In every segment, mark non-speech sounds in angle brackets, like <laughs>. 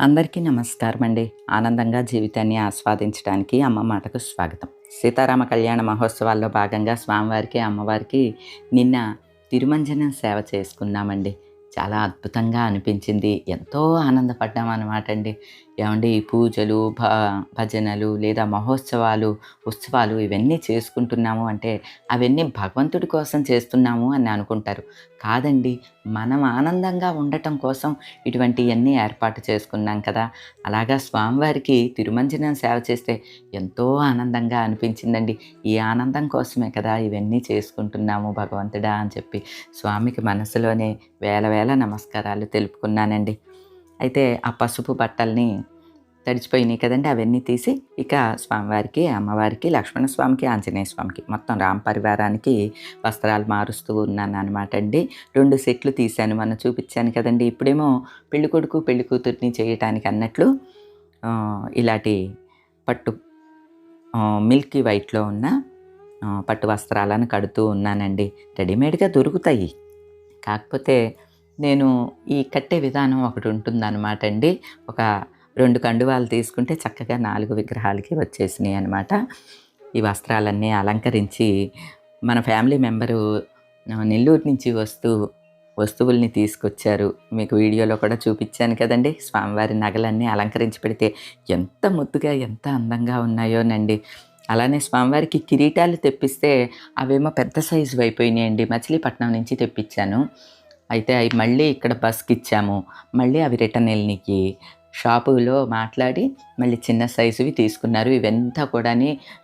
అందరికీ నమస్కారం అండి ఆనందంగా జీవితాన్ని ఆస్వాదించడానికి అమ్మ మాటకు స్వాగతం. సీతారామ కళ్యాణ మహోత్సవాల్లో భాగంగా స్వామివారికి అమ్మవారికి నిన్న తిరుమంజనం సేవ చేసుకున్నామండి. చాలా అద్భుతంగా అనిపించింది. ఎంతో ఆనందపడ్డాం అనమాట అండి ఏమండి? పూజలు భ భజనలు లేదా మహోత్సవాలు ఉత్సవాలు ఇవన్నీ చేసుకుంటున్నాము అంటే అవన్నీ భగవంతుడి కోసం చేస్తున్నాము అని అనుకుంటారు. కాదండి మనం ఆనందంగా ఉండటం కోసం ఇటువంటివన్నీ ఏర్పాటు చేసుకున్నాం కదా. అలాగా స్వామివారికి తిరుమంజనం సేవ చేస్తే ఎంతో ఆనందంగా అనిపించిందండి. ఈ ఆనందం కోసమే కదా ఇవన్నీ చేసుకుంటున్నాము భగవంతుడా అని చెప్పి స్వామికి మనసులోనే వేల వేల నమస్కారాలు తెలుపుకున్నానండి. అయితే ఆ పసుపు బట్టల్ని తడిచిపోయినాయి కదండి అవన్నీ తీసి ఇక స్వామివారికి అమ్మవారికి లక్ష్మణ స్వామికి ఆంజనేయ స్వామికి మొత్తం రామ్ పరివారానికి వస్త్రాలు మారుస్తూ ఉన్నాను అనమాట అండి. రెండు సెట్లు తీశాను మనం చూపించాను కదండి. ఇప్పుడేమో పెళ్ళి కొడుకు పెళ్ళి కూతుర్ని చేయటానికి అన్నట్లు ఇలాంటి పట్టు మిల్కీ వైట్లో ఉన్న పట్టు వస్త్రాలను కడుతూ ఉన్నానండి. రెడీమేడ్గా దొరుకుతాయి. కాకపోతే నేను ఈ కట్టే విధానం ఒకటి ఉంటుందన్నమాట అండి. ఒక రెండు కండువాలు తీసుకుంటే చక్కగా నాలుగు విగ్రహాలకి వచ్చేసినాయి అనమాట ఈ వస్త్రాలన్నీ అలంకరించి మన ఫ్యామిలీ మెంబరు నెల్లూరు నుంచి వస్తూ వస్తువుల్ని తీసుకొచ్చారు. మీకు వీడియోలో కూడా చూపించాను కదండి. స్వామివారి నగలన్నీ అలంకరించి పెడితే ఎంత ముద్దుగా ఎంత అందంగా ఉన్నాయోనండి. అలానే స్వామివారికి కిరీటాలు తెప్పిస్తే అవేమో పెద్ద సైజు అయిపోయినాయండి. మచిలీపట్నం నుంచి తెప్పించాను. అయితే అవి మళ్ళీ ఇక్కడ బస్కి ఇచ్చాము. మళ్ళీ అవి రిటర్న్ వెళ్ళనికి షాపులో మాట్లాడి మళ్ళీ చిన్న సైజువి తీసుకున్నారు. ఇవంతా కూడా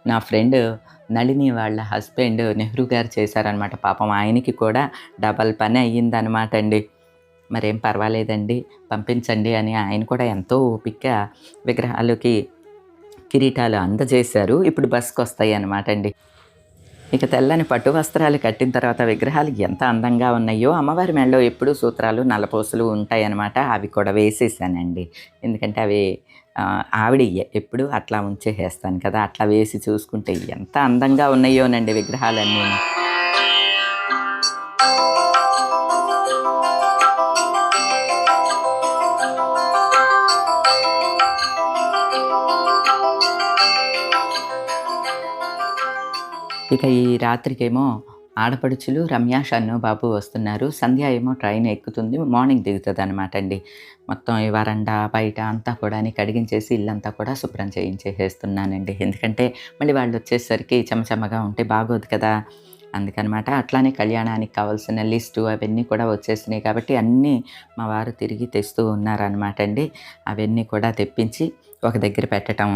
నా ఫ్రెండ్ నళిని వాళ్ళ హస్బెండ్ నెహ్రూ గారు చేశారనమాట పాపం ఆయనకి కూడా డబల్ పని అయ్యిందనమాట అండి. మరేం పర్వాలేదండి. పంపించండి అని ఆయన కూడా ఎంతో ఓపికగా విగ్రహాలకి కిరీటాలు అందజేశారు. ఇప్పుడు బస్కి వస్తాయి అనమాట అండి. ఇక తెల్లని పట్టు వస్త్రాలు కట్టిన తర్వాత విగ్రహాలు ఎంత అందంగా ఉన్నాయో అమ్మవారి మెడలో ఎప్పుడూ సూత్రాలు నల్లపూసలు ఉంటాయన్నమాట. అవి కూడా వేసేసానండి. ఎందుకంటే అవి ఆవిడ ఎప్పుడు అట్లా ఉంచేసేస్తాను కదా. అట్లా వేసి చూసుకుంటే ఎంత అందంగా ఉన్నాయోనండి విగ్రహాలన్నీ. ఇక ఈ రాత్రికేమో ఆడపడుచులు రమ్య షన్ను బాబు వస్తున్నారు. సంధ్య ఏమో ట్రైన్ ఎక్కుతుంది. మార్నింగ్ దిగుతుంది అనమాట అండి. మొత్తం ఈ వరండా బయట అంతా కూడా కడిగించేసి ఇల్లంతా కూడా శుభ్రం చేయించేసేస్తున్నానండి. ఎందుకంటే మళ్ళీ వాళ్ళు వచ్చేసరికి చెమచమగా ఉంటే బాగోదు కదా. అందుకనమాట అట్లానే కళ్యాణానికి కావాల్సిన లిస్టు అవన్నీ కూడా వచ్చేసినాయి కాబట్టి అన్నీ మా వారు తిరిగి తెస్తూ ఉన్నారనమాట అండి. అవన్నీ కూడా తెప్పించి ఒక దగ్గర పెట్టడం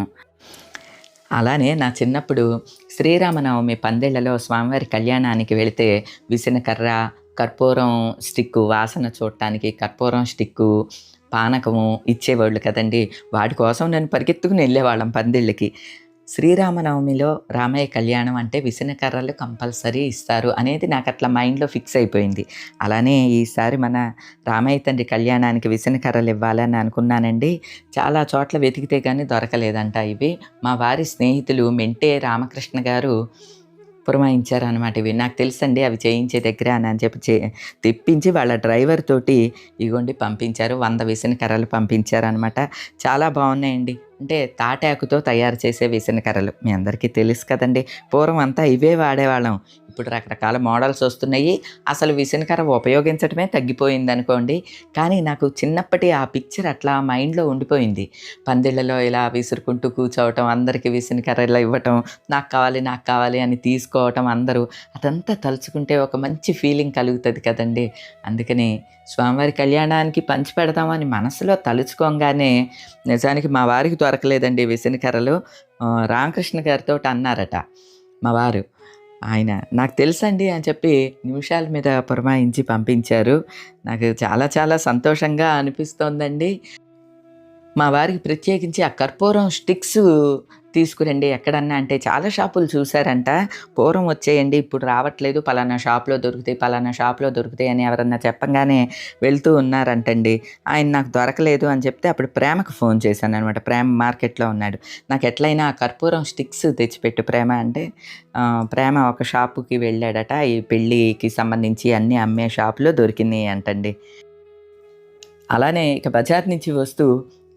అలానే నా చిన్నప్పుడు శ్రీరామనవమి పందేళ్ళలో స్వామివారి కళ్యాణానికి వెళితే విసనకర్ర కర్పూరం స్టిక్కు వాసన చూడటానికి కర్పూరం స్టిక్కు పానకము ఇచ్చేవాళ్ళు కదండి. వాటి కోసం నేను పరిగెత్తుకుని వెళ్ళేవాళ్ళం పందిళ్ళకి. శ్రీరామనవమిలో రామయ్య కళ్యాణం అంటే విసనకర్రలు కంపల్సరీ ఇస్తారు అనేది నాకు అట్లా మైండ్లో ఫిక్స్ అయిపోయింది. అలానే ఈసారి మన రామయ్య తండ్రి కళ్యాణానికి విసనకర్రలు ఇవ్వాలని అనుకున్నానండి. చాలా చోట్ల వెతికితే కానీ దొరకలేదంట ఇవి. మా వారి స్నేహితులు మెంటే రామకృష్ణ గారు పురమాయించారనమాట ఇవి. నాకు తెలుసండి అవి చేయించే దగ్గర అని అని చెప్పి చే తెప్పించి వాళ్ళ డ్రైవర్ తోటి ఇగోండి పంపించారు. వంద వేసిన కర్రలు పంపించారనమాట చాలా బాగున్నాయండి. అంటే తాటాకుతో తయారు చేసే విసిన కర్రలు. మీ అందరికీ తెలుసు కదండి. పూర్వం అంతా ఇవే వాడేవాళ్ళం. ఇప్పుడు రకరకాల మోడల్స్ వస్తున్నాయి. అసలు విసనకర్ర ఉపయోగించడమే తగ్గిపోయింది అనుకోండి. కానీ నాకు చిన్నప్పటి ఆ పిక్చర్ అట్లా మైండ్లో ఉండిపోయింది. పందిళ్ళలో ఇలా విసురుకుంటూ కూర్చోవటం అందరికీ విసనకర్రలు ఇవ్వటం నాకు కావాలి నాకు కావాలి అని తీసుకోవటం అందరూ అదంతా తలుచుకుంటే ఒక మంచి ఫీలింగ్ కలుగుతుంది కదండి. అందుకని స్వామివారి కళ్యాణానికి పంచి పెడదామని మనసులో తలుచుకోగానే నిజానికి మా వారికి దొరకలేదండి విసనకర్రలు రామకృష్ణ గారితో అన్నారట మా వారు. ఆయన నాకు తెలుసండి అని చెప్పి నిమిషాల మీద పురమాయించి పంపించారు. నాకు చాలా చాలా సంతోషంగా అనిపిస్తోందండి. మా వారికి ప్రత్యేకించి ఆ కర్పూరం స్టిక్స్ తీసుకురండి ఎక్కడన్నా అంటే చాలా షాపులు చూసారంట పూర్వం వచ్చేయండి ఇప్పుడు రావట్లేదు. పలానా షాప్లో దొరుకుతాయి పలానా షాప్లో దొరుకుతాయి అని ఎవరన్నా చెప్పంగానే వెళ్తూ ఉన్నారంటండి. ఆయన నాకు దొరకలేదు అని చెప్తే అప్పుడు ప్రేమకు ఫోన్ చేశాను అనమాట ప్రేమ మార్కెట్లో ఉన్నాడు. నాకు ఎట్లయినా ఆ కర్పూరం స్టిక్స్ తెచ్చిపెట్టు ప్రేమ అంటే ప్రేమ ఒక షాపుకి వెళ్ళాడట. ఈ పెళ్ళికి సంబంధించి అన్నీ అమ్మే షాపులో దొరికినాయి అంటండి. అలానే ఇక బజార్ నుంచి వస్తూ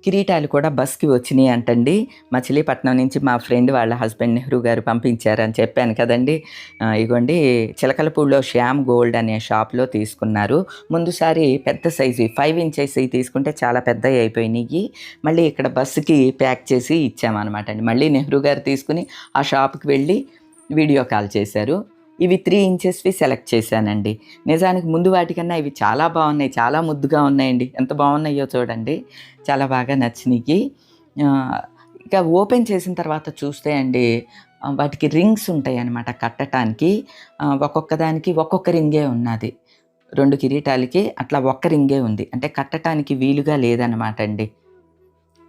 కిరీటాలు కూడా బస్కి వచ్చినాయి అంటండి. మచిలీపట్నం నుంచి మా ఫ్రెండ్ వాళ్ళ హస్బెండ్ నెహ్రూ గారు పంపించారని చెప్పాను కదండి. ఇగోండి చిలకలపూడిలో శ్యామ్ గోల్డ్ అనే షాప్లో తీసుకున్నారు. ముందుసారి పెద్ద సైజు ఫైవ్ ఇంచెస్ తీసుకుంటే చాలా పెద్దవి అయిపోయినాయి. మళ్ళీ ఇక్కడ బస్సుకి ప్యాక్ చేసి ఇచ్చామన్నమాట అండి. మళ్ళీ నెహ్రూ గారు తీసుకుని ఆ షాప్కి వెళ్ళి వీడియో కాల్ చేశారు. ఇవి త్రీ ఇంచెస్వి సెలెక్ట్ చేశానండి. నిజానికి ముందు వాటికన్నా ఇవి చాలా బాగున్నాయి చాలా ముద్దుగా ఉన్నాయండి. ఎంత బాగున్నాయో చూడండి. చాలా బాగా నచ్చినాయి ఇంకా ఇక ఓపెన్ చేసిన తర్వాత చూస్తే అండి వాటికి రింగ్స్ ఉంటాయి అన్నమాట కట్టడానికి ఒక్కొక్క దానికి ఒక్కొక్క రింగే ఉన్నది. రెండు కిరీటాలకి అట్లా ఒక్క రింగే ఉంది. అంటే కట్టడానికి వీలుగా లేదన్నమాట అండి.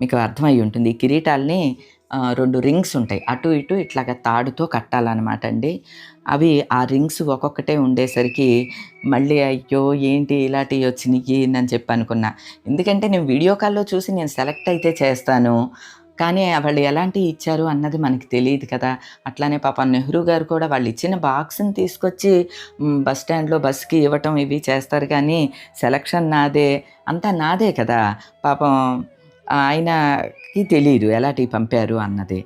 మీకు అర్థమై ఉంటుంది. ఈ కిరీటాలని రెండు రింగ్స్ ఉంటాయి. అటు ఇటు ఇట్లాగ తాడుతో కట్టాలన్నమాట అండి. అవి ఆ రింగ్స్ ఒక్కొక్కటే ఉండేసరికి మళ్ళీ అయ్యో ఏంటి ఇలాంటివి వచ్చినాయి అని చెప్పి అనుకున్నా. ఎందుకంటే నేను వీడియో కాల్లో చూసి నేను సెలెక్ట్ అయితే చేస్తాను. కానీ వాళ్ళు ఎలాంటివి ఇచ్చారు అన్నది మనకి తెలియదు కదా. అట్లానే పాప నెహ్రూ గారు కూడా వాళ్ళు ఇచ్చిన బాక్స్ని తీసుకొచ్చి బస్ స్టాండ్లో బస్కి ఇవ్వటం ఇవి చేస్తారు కానీ సెలక్షన్ నాదే. అంతా నాదే కదా. పాపం ఆయనకి తెలియదు ఎలాంటివి పంపారు అన్నది.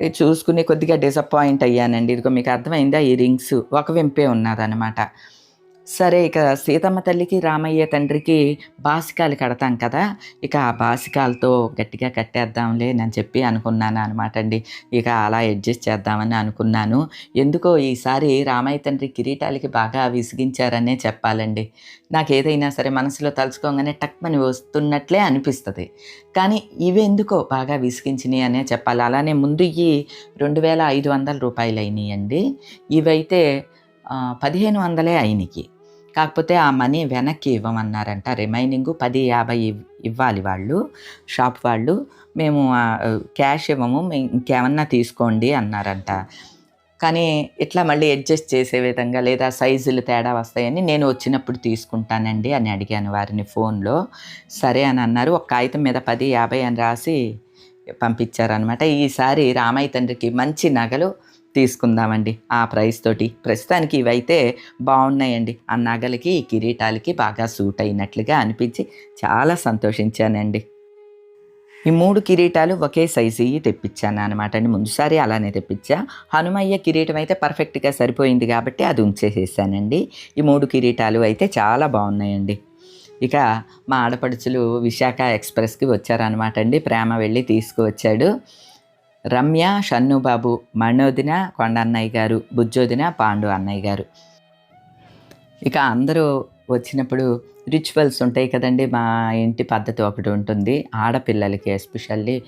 ఇది చూసుకుని కొద్దిగా డిసప్పాయింట్ అయ్యానండి. ఇదిగో మీకు అర్థమైందా? ఈ రింగ్స్ ఒక వెంపే ఉన్నదనమాట సరే ఇక సీతమ్మ తల్లికి రామయ్య తండ్రికి బాసికాలు కడతాం కదా ఇక ఆ బాసికాలతో గట్టిగా కట్టేద్దాంలే అని చెప్పి అనుకున్నాను అనమాట అండి. ఇక అలా అడ్జస్ట్ చేద్దామని అనుకున్నాను. ఎందుకో ఈసారి రామయ్య తండ్రి కిరీటాలకి బాగా విసిగించారనే చెప్పాలండి. నాకు ఏదైనా సరే మనసులో తలుచుకోగానే టక్మని వస్తున్నట్లే అనిపిస్తుంది. కానీ ఇవి ఎందుకో బాగా విసిగించినాయి అనే చెప్పాలి. అలానే ముందు ఈ రెండు వేల ఐదు వందల రూపాయలు అయినాయండి ఇవైతే పదిహేను వందలే అయినకి. కాకపోతే ఆ మనీ వెనక్కి ఇవ్వమన్నారంట. రిమైనింగ్ పది యాభై ఇవ్- ఇవ్వాలి వాళ్ళు షాప్ వాళ్ళు. మేము క్యాష్ ఇవ్వము ఇంకేమన్నా తీసుకోండి అన్నారంట. కానీ ఇట్లా మళ్ళీ అడ్జస్ట్ చేసే విధంగా లేదా సైజులు తేడా వస్తాయని నేను వచ్చినప్పుడు తీసుకుంటానండి అని అడిగాను వారిని ఫోన్లో. సరే అని అన్నారు. ఒక కాగితం మీద పది యాభై అని రాసి పంపించారనమాట ఈసారి రామయ్య తండ్రికి మంచి నగలు తీసుకుందామండి. ఆ ప్రైస్ తోటి ప్రస్తుతానికి ఇవైతే బాగున్నాయండి. ఆ నగలకి ఈ కిరీటాలకి బాగా సూట్ అయినట్లుగా అనిపించి చాలా సంతోషించానండి. ఈ మూడు కిరీటాలు ఒకే సైజు తెప్పించాను అనమాట అండి. ముందుసారి అలానే తెప్పించా. హనుమయ్య కిరీటం అయితే పర్ఫెక్ట్గా సరిపోయింది కాబట్టి అది ఉంచేసేసానండి. ఈ మూడు కిరీటాలు అయితే చాలా బాగున్నాయండి. ఇక మా ఆడపడుచులు విశాఖ ఎక్స్ప్రెస్కి వచ్చారనమాట అండి. ప్రేమ వెళ్ళి తీసుకువచ్చాడు. రమ్య షన్నుబాబు మణోదిన కొండ అన్నయ్య గారు బుజ్జోదిన పాండు అన్నయ్య గారు. ఇక అందరూ వచ్చినప్పుడు రిచువల్స్ ఉంటాయి కదండి మా ఇంటి పద్ధతి ఒకటి ఉంటుంది. ఆడపిల్లలకి ఎస్పెషల్లీ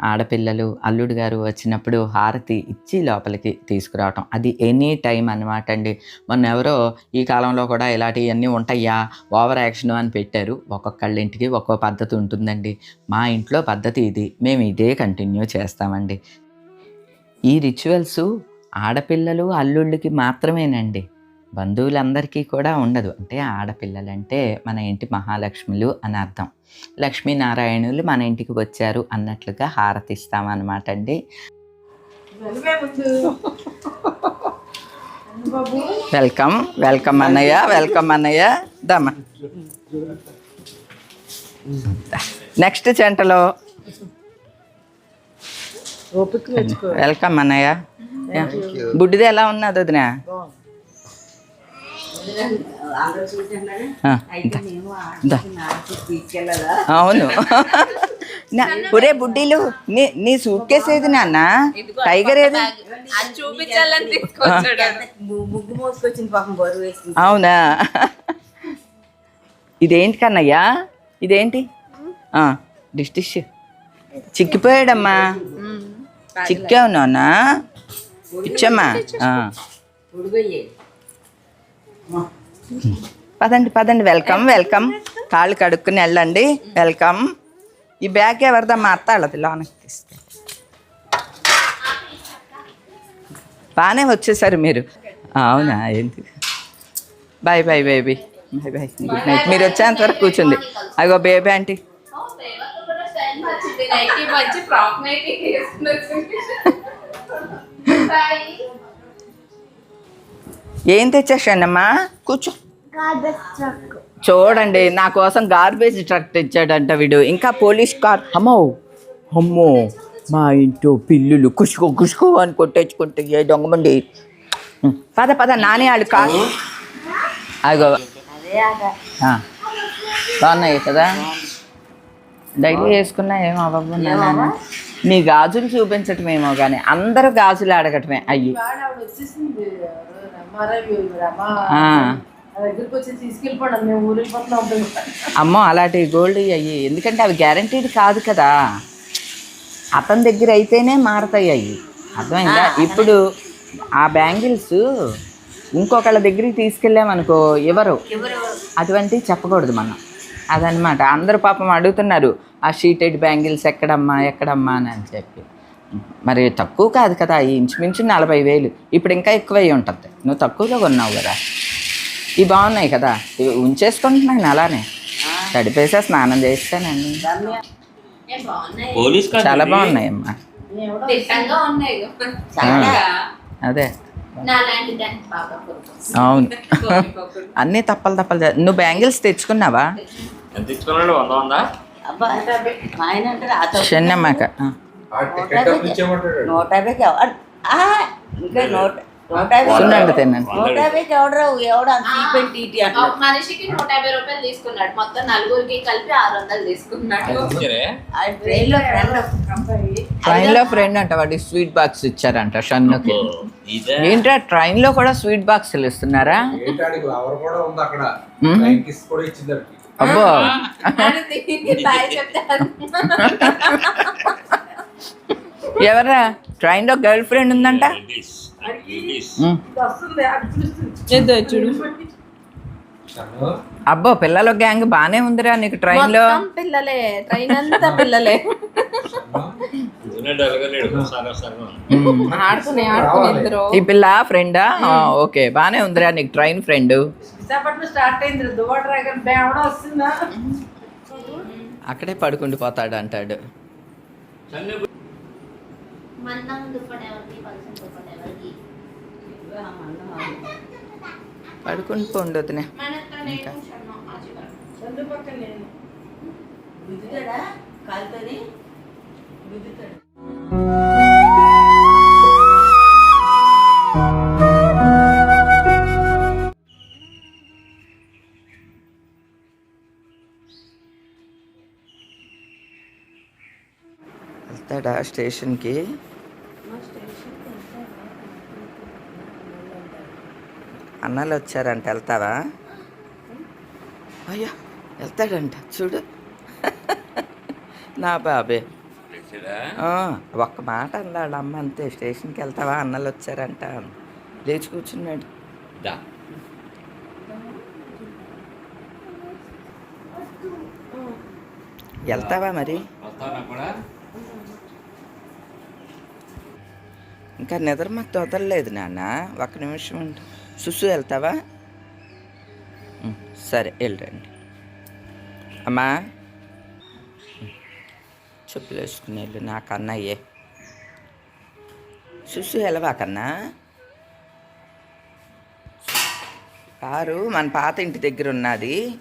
ఆడపిల్లలు అల్లుడు గారు వచ్చినప్పుడు హారతి ఇచ్చి లోపలికి తీసుకురావటం. అది ఎనీ టైం అనమాట అండి. మొన్న ఎవరో ఈ కాలంలో కూడా ఇలాంటివన్నీ ఉంటాయా? ఓవర్ యాక్షన్ అని పెట్టారు. ఒక్కొక్కళ్ళ ఇంటికి ఒక్కో పద్ధతి ఉంటుందండి. మా ఇంట్లో పద్ధతి ఇది. మేము ఇదే కంటిన్యూ చేస్తామండి. ఈ రిచువల్స్ ఆడపిల్లలు అల్లుళ్ళకి మాత్రమేనండి. బంధువులందరికీ కూడా ఉండదు. అంటే ఆడపిల్లలంటే మన ఇంటి మహాలక్ష్ములు అని అర్థం. లక్ష్మీనారాయణులు మన ఇంటికి వచ్చారు అన్నట్లుగా హారతిస్తామన్నమాట అండి. వెల్కమ్ వెల్కమ్ అన్నయ్య వెల్కమ్ అన్నయ్య. దమ్మా. నెక్స్ట్ చెంటలో. వెల్కమ్ అన్నయ్య. బుడ్డిది ఎలా ఉన్నది వదినా. అవును. <laughs> నా ఒరే బుడ్డీలు నీ నీ సూట్ కేసు ఏది నాన్న? టైగర్ ఏది? అది చూపించాలని తీసుకొచ్చాడు. ముగ్గు మోసుకొచ్చింది పాపం బరువు వేసింది అవునా? ఇదేంటి కన్నయ్యా? ఇదేంటి? ఆ, డిష్ డిష్. చిక్కిపోయాడమ్మా. చిక్కావు నాన్న? ఇచ్చమ్మా. ఆ. పదండి పదండి వెల్కమ్ వెల్కమ్. కాళ్ళు కడుక్కుని వెళ్ళండి వెల్కమ్. ఈ బ్యాగ్ ఎవరిదమ్మా అత్త వాళ్ళది లోనకి తీసుకెళ్ళి బాగానే వచ్చేసారు మీరు. అవునా ఏంటి? Bye bye baby bye. Bye good night. మీరు వచ్చేంత వరకు కూర్చుంది. అగో బేబీ ఆంటీ. ఫ్రాక్ <laughs> ఏం తెచ్చేసానమ్మా? కూర్చో. చూడండి నా కోసం గార్బేజ్ ట్రక్ తెచ్చాడంట వీడు. ఇంకా పోలీస్ కార్ అమ్మో. అమ్మో. మా ఇంట్లో పిల్లులు కుష్కో కుష్కో అని కొట్టేసుకుంటే ఏ దొంగమండి పద పద నాని వాళ్ళు అగో ఆ, బాగున్నాయి కదా? డైలీ వేసుకున్నా ఏం నాన్న. నీ గాజులు చూపించటం ఏమో కానీ అందరూ గాజులు అడగటమే. అయ్యి. అమ్మో అలాంటి గోల్డ్ అయ్యి. ఎందుకంటే అవి గ్యారంటీడ్ కాదు కదా. అతని దగ్గర అయితేనే మారతాయి అవి. అర్థమైందా? ఇప్పుడు ఆ బ్యాంగిల్స్ ఇంకొకళ్ళ దగ్గరికి తీసుకెళ్ళామనుకో ఎవరు? అటువంటివి చెప్పకూడదు మనం. అదనమాట అందరు పాపం అడుగుతున్నారు ఆ షీటెడ్ బ్యాంగిల్స్ ఎక్కడమ్మా ఎక్కడమ్మా అని చెప్పి. మరి తక్కువ కాదు కదా ఈ ఇంచుమించు నలభై వేలు. ఇప్పుడు ఇంకా ఎక్కువై ఉంటుంది. నువ్వు తక్కువలో కొన్నావు కదా. ఇవి బాగున్నాయి కదా. ఇవి ఉంచేసుకుంటున్నాను అలానే. తడిపేసా స్నానం చేస్తానండి. ఏం బాగున్నాయి పోలీస్ కాదు చాలా. బాగున్నాయి అమ్మా అదే. అవును. అన్నీ తప్పలు తప్పలు నువ్వు బ్యాంగిల్స్ తెచ్చుకున్నావా? చెన్నమ్మాక. నూట యాభైకి. ఇంకా నూట నూట యాభై యాభైకి ఎవడరా ఎవడు అంత చీపెట్టి ఇటీ ఒక అంటారు మనిషికి నూట యాభై రూపాయలు తీసుకున్నాడు. మొత్తం నలుగురికి కలిపి ఆరు వందలు తీసుకున్నాడు? ఆ ట్రైన్లో ఫ్రెండ్ అంట వాడి స్వీట్ బాక్స్ ఇచ్చారంట షన్నుకి. ఓ, ఇదే. ఏంట్రా ట్రైన్లో కూడా స్వీట్ బాక్సులు ఇస్తున్నారా? ఏంటాడికి లవర్ కూడా ఉంది అక్కడ. మ్మ్. లైన్ కిస్ కూడా ఇచ్చింది అడిగి అబ్బో. <laughs> అని దీనికి బాయ్ చెప్తాను ఎవరా ట్రైన్లో గర్ల్ ఫ్రెండ్ ఉందంట. చూడు. అబ్బో పిల్లల గ్యాంగ్ బానే ఉందిరా నీకు ట్రైన్లో. మొత్తం పిల్లలే. ట్రైన్ అంతా పిల్లలే. ఈ పిల్ల ఫ్రెండా? ఓకే బానే ఉందిరా నీకు ట్రైన్ ఫ్రెండ్. విశాఖపట్నం స్టార్ట్ అయింది దువ్వ డ్రాగన్ బేవడ వస్తుందా? అక్కడే పడుకుండి పోతాడు అంటాడు మన్నం దుప్పటి ఎవరికి పలసం దుప్పటి ఎవరికి పడుకుని. చందు పక్కన నేను. గుద్దుతాడా కాలుతోని? గుద్దుతాడు వెళ్తాడా స్టేషన్కి? అన్నలు వచ్చారంట వెళ్తావా? అయ్యా వెళ్తాడంట చూడు. నా బాబే. ఒక్క మాట అన్నాడు అమ్మ అంతే స్టేషన్కి వెళ్తావా? అన్నలు వచ్చారంట. లేచి కూర్చున్నాడు. దా. వెళ్తావా మరి వస్తానా కూడా ఇంకా నిద్ర మాకు వదలలేదు నాన్న. ఒక్క నిమిషం ఉండు. సుసు వెళ్తావా? సరే వెళ్ళండి అమ్మా. చెప్పులు వేసుకుని వెళ్ళు నాకు అన్నయ్యే సుసు వెళ్ళవా కన్నా? కారు మన పాత ఇంటి దగ్గర ఉన్నది.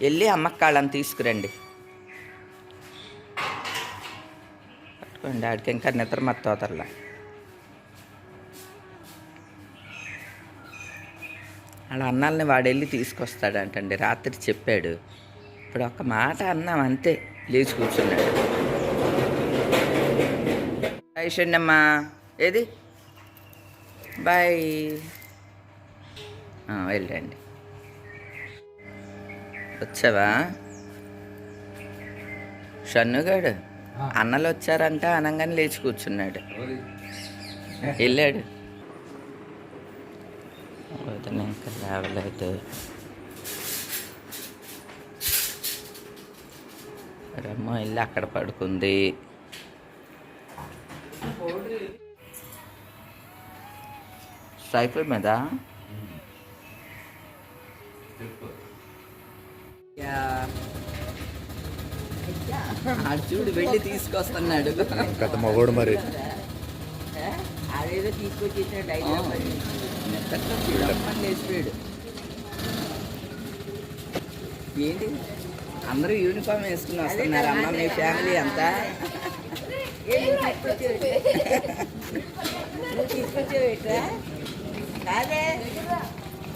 వెళ్ళి అమ్మక్కాళ్ళని తీసుకురండి. పట్టుకోండి ఆడికి ఇంకా నిద్ర మత్తు అలా అన్నాలని వాడు వెళ్ళి తీసుకొస్తాడంటండి. రాత్రి చెప్పాడు. ఇప్పుడు ఒక మాట అన్నాం అంతే. లేచి కూర్చున్నాడు. బాయ్ షన్నమ్మా. ఏది? బాయ్. వెళ్ళండి. వచ్చావా? షన్నుగాడు అన్నలు వచ్చారంట అనగానే లేచి కూర్చున్నాడు. వెళ్ళాడు. వదిన ఇంకా లేవలేదు రమ్మ ఇల్లు అక్కడ పడుకుంది సైకిల్ మీద చూడు వెళ్ళి తీసుకొస్తున్నాడు. మగోడు మరి. అదేదో తీసుకొచ్చేసాడు డైలాగ్ ఏంటి? అందరూ యూనిఫామ్ వేసుకుని వస్తున్నారు. అమ్మ మీ ఫ్యామిలీ అంతా? తీసుకొచ్చేవేట్రా? కాదే.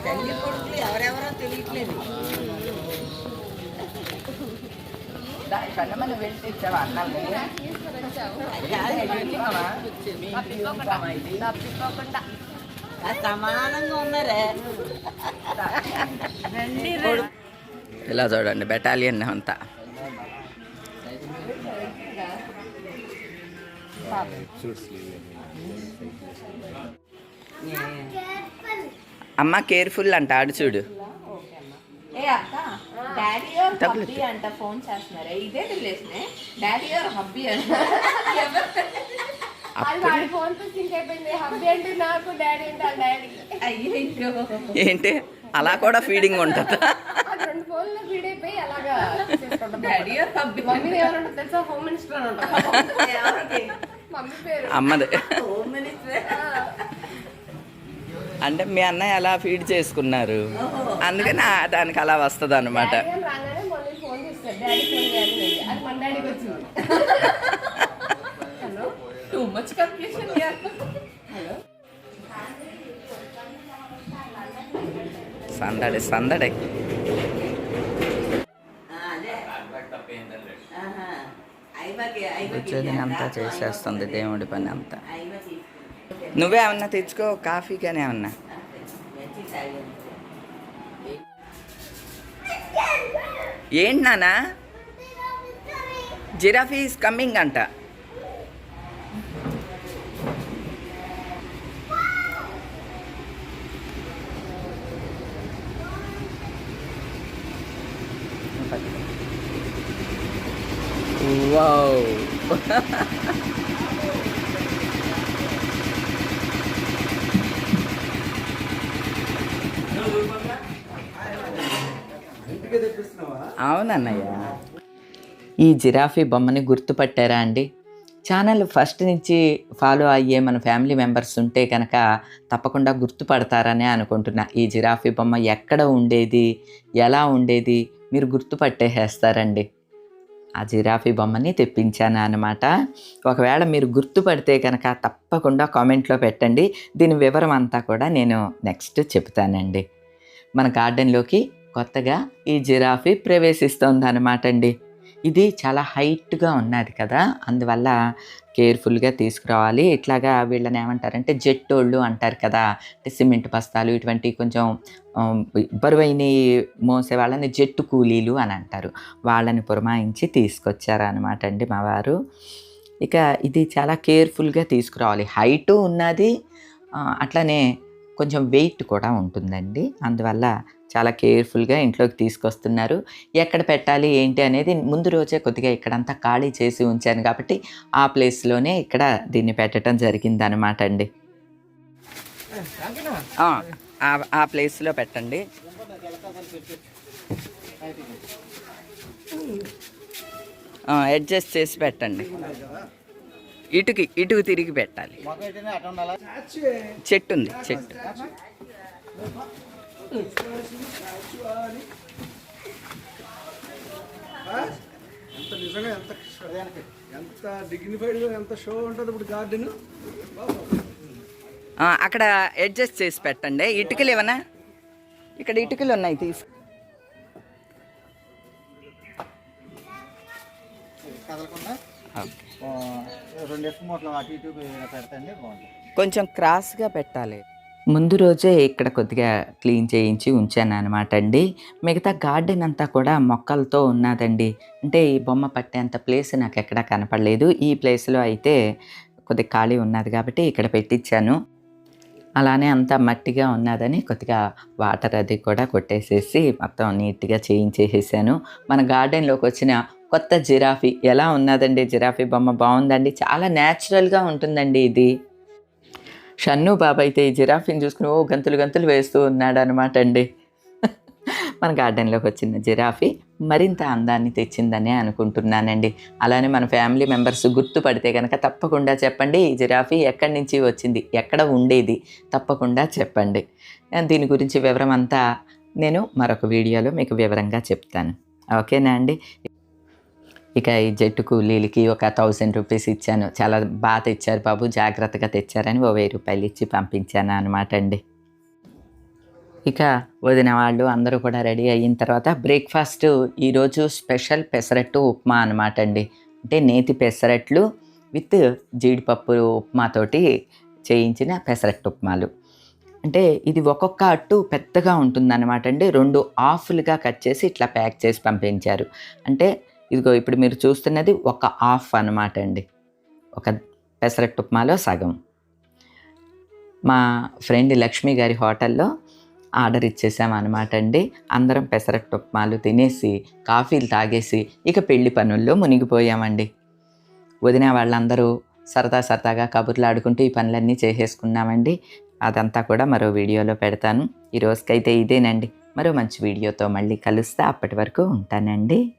తల్లి కొడుకులు ఎవరెవరో తెలియట్లేదు. కన్నమని వెళ్ళి తెచ్చావా అన్నాలు ఆ సమానంగా ఉన్నారే. ఇలా చూడండి బెటాలియన్ అంతా. అమ్మ కేర్ఫుల్ అంట ఆడు చూడు. ఏ అక్క డాడీ ఆర్ హబ్బీ అంట ఫోన్ చేస్తున్నారే. ఇదే రిలేషన్. డాడీ ఆర్ హబ్బీ అంట. <laughs> ఏంటి? అలా కూడా ఫీడింగ్ ఉంటుంది? అమ్మది. హోమ్ మినిస్టర్ అంటే మీ అన్నయ్య అలా ఫీడ్ చేసుకున్నారు. అందుకని దానికి అలా వస్తుంది అనమాట మచ్ హలో. సందడి సందడి. వచ్చేది అంతా చేసేస్తుంది దేవుడి పని అంతా. ఐవకి నువ్వేమన్నా తెచ్చుకో కాఫీ కానీ ఏమన్నా. ఏంటి నానా జిరాఫీ ఈస్ కమ్మింగ్ అంట. అన్నయ్య ఈ జిరాఫీ బొమ్మని గుర్తుపట్టారా అండి? ఛానల్ ఫస్ట్ నుంచి ఫాలో అయ్యే మన ఫ్యామిలీ మెంబర్స్ ఉంటే కనుక తప్పకుండా గుర్తుపడతారనే అనుకుంటున్నా. ఈ జిరాఫీ బొమ్మ ఎక్కడ ఉండేది? ఎలా ఉండేది? మీరు గుర్తుపట్టేసేస్తారండి. ఆ జిరాఫీ బొమ్మని తెప్పించాను అనమాట ఒకవేళ మీరు గుర్తుపడితే కనుక తప్పకుండా కామెంట్లో పెట్టండి. దీని వివరం అంతా కూడా నేను నెక్స్ట్ చెప్తానండి మన గార్డెన్లోకి కొత్తగా ఈ జిరాఫీ ప్రవేశిస్తుంది అనమాట అండి ఇది చాలా హైట్గా ఉన్నది కదా అందువల్ల కేర్ఫుల్గా తీసుకురావాలి. ఇట్లాగా వీళ్ళని ఏమంటారంటే జెట్టోళ్ళు అంటారు కదా అంటే సిమెంట్ బస్తాలు ఇటువంటి కొంచెం బరువైన మోసే వాళ్ళని జట్టు కూలీలు అని అంటారు. వాళ్ళని పురమాయించి తీసుకొచ్చారు అనమాట అండి మా వారు. ఇక ఇది చాలా కేర్ఫుల్గా తీసుకురావాలి. హైటు ఉన్నది అట్లనే కొంచెం వెయిట్ కూడా ఉంటుందండి. అందువల్ల చాలా కేర్ఫుల్గా ఇంట్లోకి తీసుకొస్తున్నారు. ఎక్కడ పెట్టాలి ఏంటి అనేది ముందు రోజే కొద్దిగా ఇక్కడంతా ఖాళీ చేసి ఉంచాను కాబట్టి ఆ ప్లేస్లోనే ఇక్కడ దీన్ని పెట్టడం జరిగింది అనమాట అండి. ఆ, ప్లేస్లో పెట్టండి. అడ్జస్ట్ చేసి పెట్టండి. ఇటుకి ఇటుకు తిరిగి పెట్టాలి. చెట్టు ఉంది చెట్టు. ఎంత నిజంగా ఎంత ఎంత డిగ్నిఫైడ్ ఎంత షో ఉంటుంది ఇప్పుడు గార్డెన్ అక్కడ అడ్జస్ట్ చేసి పెట్టండి. ఇటుకలు ఏమన్నా? ఇక్కడ ఇటుకలు ఉన్నాయి తీసు. కదలకుండా? ఓకే. రెండు ఎక్కువ మూటలు అటు ఇటు పెడతాండి బాగుంటుంది. కొంచెం క్రాస్గా పెట్టాలి. ముందు రోజే ఇక్కడ కొద్దిగా క్లీన్ చేయించి ఉంచాను అనమాట అండి మిగతా గార్డెన్ అంతా కూడా మొక్కలతో ఉన్నదండి. అంటే ఈ బొమ్మ పట్టేంత ప్లేస్ నాకు ఎక్కడా కనపడలేదు. ఈ ప్లేస్లో అయితే కొద్దిగా ఖాళీ ఉన్నది కాబట్టి ఇక్కడ పెట్టించాను అలానే అంతా మట్టిగా ఉన్నదని కొద్దిగా వాటర్ అది కూడా కొట్టేసేసి మొత్తం నీట్గా చేయించేసేసాను. మన గార్డెన్లోకి వచ్చిన కొత్త జిరాఫీ ఎలా ఉన్నదండి? జిరాఫీ బొమ్మ బాగుందండి? చాలా న్యాచురల్గా ఉంటుందండి ఇది. షన్ను బాబు అయితే ఈ జిరాఫీని చూసుకుని ఓ గంతులు గంతులు వేస్తూ ఉన్నాడు అనమాట అండి. మన గార్డెన్లోకి వచ్చిన జిరాఫీ మరింత అందాన్ని తెచ్చిందని అనుకుంటున్నానండి. అలానే మన ఫ్యామిలీ మెంబర్స్ గుర్తుపడితే కనుక తప్పకుండా చెప్పండి ఈ జిరాఫీ ఎక్కడి నుంచి వచ్చింది ఎక్కడ ఉండేది? తప్పకుండా చెప్పండి. దీని గురించి వివరం అంతా నేను మరొక వీడియోలో మీకు వివరంగా చెప్తాను. ఓకేనా అండి? ఇక ఈ జట్టు కూలీలకి ఒక థౌజండ్ రూపీస్ ఇచ్చాను. చాలా బాగా తెచ్చారు బాబు జాగ్రత్తగా తెచ్చారని ఓ వెయ్యి రూపాయలు ఇచ్చి పంపించాను అనమాట అండి. ఇక వదిన వాళ్ళు అందరూ కూడా రెడీ అయిన తర్వాత బ్రేక్ఫాస్ట్ ఈరోజు స్పెషల్ పెసరట్టు ఉప్మా అనమాట అండి. అంటే నేతి పెసరట్లు విత్ జీడిపప్పు ఉప్మాతోటి చేయించిన పెసరట్టు ఉప్మాలు. అంటే ఇది ఒక్కొక్క అట్టు పెద్దగా ఉంటుందన్నమాట అండి. రెండు ఆఫ్లుగా కట్ చేసి ఇట్లా ప్యాక్ చేసి పంపించారు. అంటే ఇదిగో ఇప్పుడు మీరు చూస్తున్నది ఒక హాఫ్ అనమాట అండి. ఒక పెసరట్టు ఉప్మాలో సగం. మా ఫ్రెండ్ లక్ష్మి గారి హోటల్లో ఆర్డర్ ఇచ్చేసామన్నమాట అండి. అందరం పెసరట్టు ఉప్మాలు తినేసి కాఫీలు తాగేసి ఇక పెళ్ళి పనుల్లో మునిగిపోయామండి. వదిన వాళ్ళందరూ సరదా సరదాగా కబుర్లు ఆడుకుంటూ ఈ పనులన్నీ చేసేసుకున్నామండి. అదంతా కూడా మరో వీడియోలో పెడతాను. ఈ రోజుకైతే ఇదేనండి. మరో మంచి వీడియోతో మళ్ళీ కలుస్తా. అప్పటి వరకు ఉంటానండి.